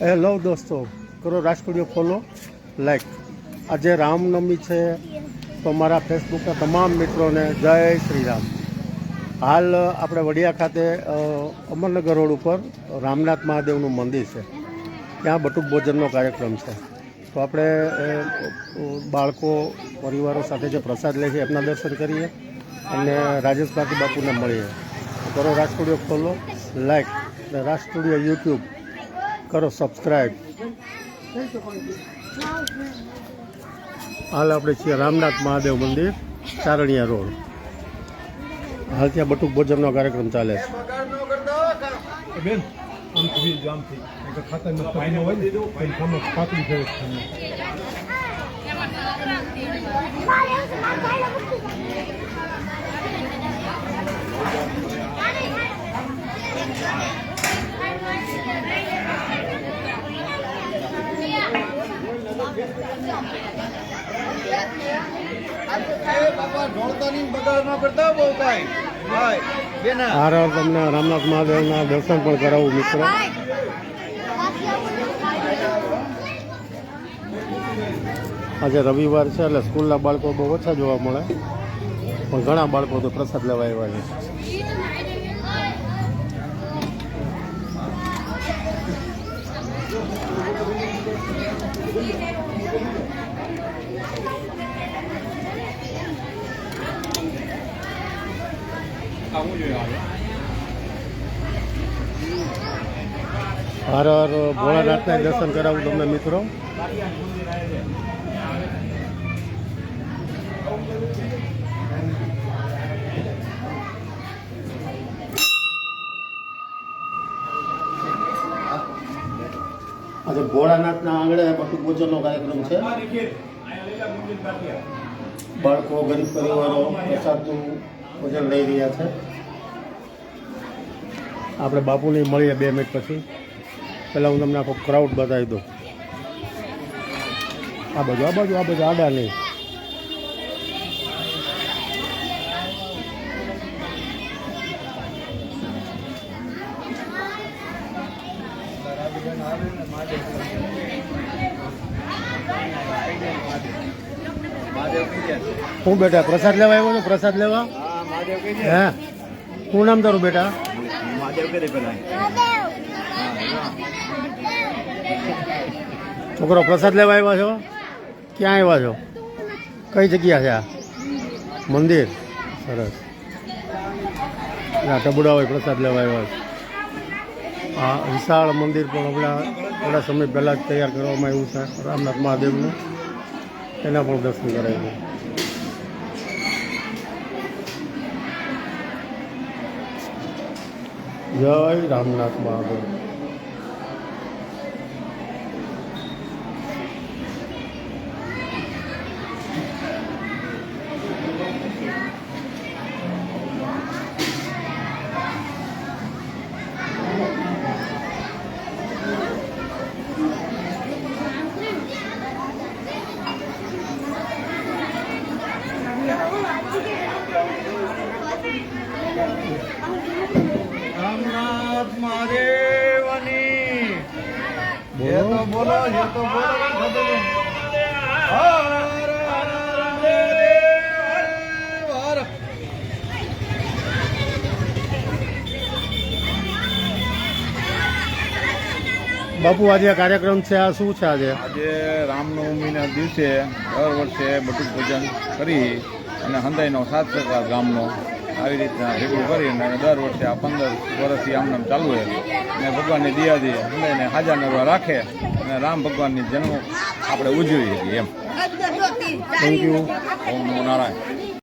Hello દોસ્તો, કરો રાજ studio follow like આજે રામનવમી છે, તો મારા ફેસબુકના તમામ મિત્રોને જય શ્રી રામ હાલ આપણે વડિયા ખાતે અમરનગર રોડ ઉપર રામનાથ મહાદેવનું મંદિર છે. ત્યાં બટુક ભોજનનો કાર્યક્રમ છે. તો આપણે બાળકો, પરિવારો સાથે જે પ્રસાદ લે છે, એમના દર્શન કરીએ અને રાજેશ બાપુ બાપુને મળીએ. કરો રાજ ખોલો લાઈક અને યુટ્યુબ. કરો સબસ્ક્રાઈબ હાલ આપણે છીએ રામનાથ મહાદેવ મંદિર ચારણિયા રોડ. હાલ ત્યાં બટુક ભોજનનો કાર્યક્રમ ચાલે છે બેન આમથી બીજું આમથી એક ખાતામાં પાણી હોય ને તો ખામાં પાકડી ફેરવે છે. હાર હાર તમને રામનાથ મહાદેવના દર્શન પણ કરાવું, મિત્રો. આજે રવિવાર છે એટલે સ્કૂલના બાળકો બહુ ઓછા જોવા મળે. પણ ઘણા બાળકો તો પ્રસાદ લેવા આવ્યા છે. હર હર ભોળાનાથના દર્શન કરાવું તમને, મિત્રો. આજે ભોળાનાથના આંગણે બટુક ભોજનનો કાર્યક્રમ છે. બાળકો ગરીબ પરિવારો, પ્રસાદનું ભોજન લઈ રહ્યા છે. આપણે બાપુની મળીએ બે મિનિટ પછી. પહેલાં હું તમને આખો ક્રાઉડ બતાવી દઉં. આ બાજુ આ બાજુ આ બાજુ આડા નહીં. હું બેટા પ્રસાદ લેવા આવ્યો છું? પ્રસાદ લેવા? હે? શું નામ તારું બેટા? છોકરો પ્રસાદ લેવા આવ્યા છો? ક્યાં આવ્યા છો? કઈ જગ્યા છે આ? મંદિર? સરસ. ના ટબુડા હોય પ્રસાદ લેવા આવ્યા છે. આ વિશાળ મંદિર પણ હમણાં થોડા સમય પહેલાં જ તૈયાર કરવામાં આવ્યું છે. રામનાથ મહાદેવનું. એના પણ દર્શન કરાય જય રામનાથ મહાદેવ. રામનાથ મહાદેવની એ તો બોલો એ તો બોલો હર હર મહાદેવ બાપુ આજે આ કાર્યક્રમ છે આ શું છે આજે? આજે રામનવમીના દિવસે દર વર્ષે બટુક પૂજન કરી અને હંદાઈનો સાત સરકાર ગામનો આવી રીતના ભેગું કરી અને દર વર્ષે આ પંદર વર્ષથી આમ નામ ચાલુ રહેલું અને ભગવાનની દિયાદી હંદાઈને હાજર નરવા રાખે અને રામ ભગવાનની જન્મ આપણે ઉજવી શકીએ એમ. થેન્ક યુ ઓમ નમો નારાયણ.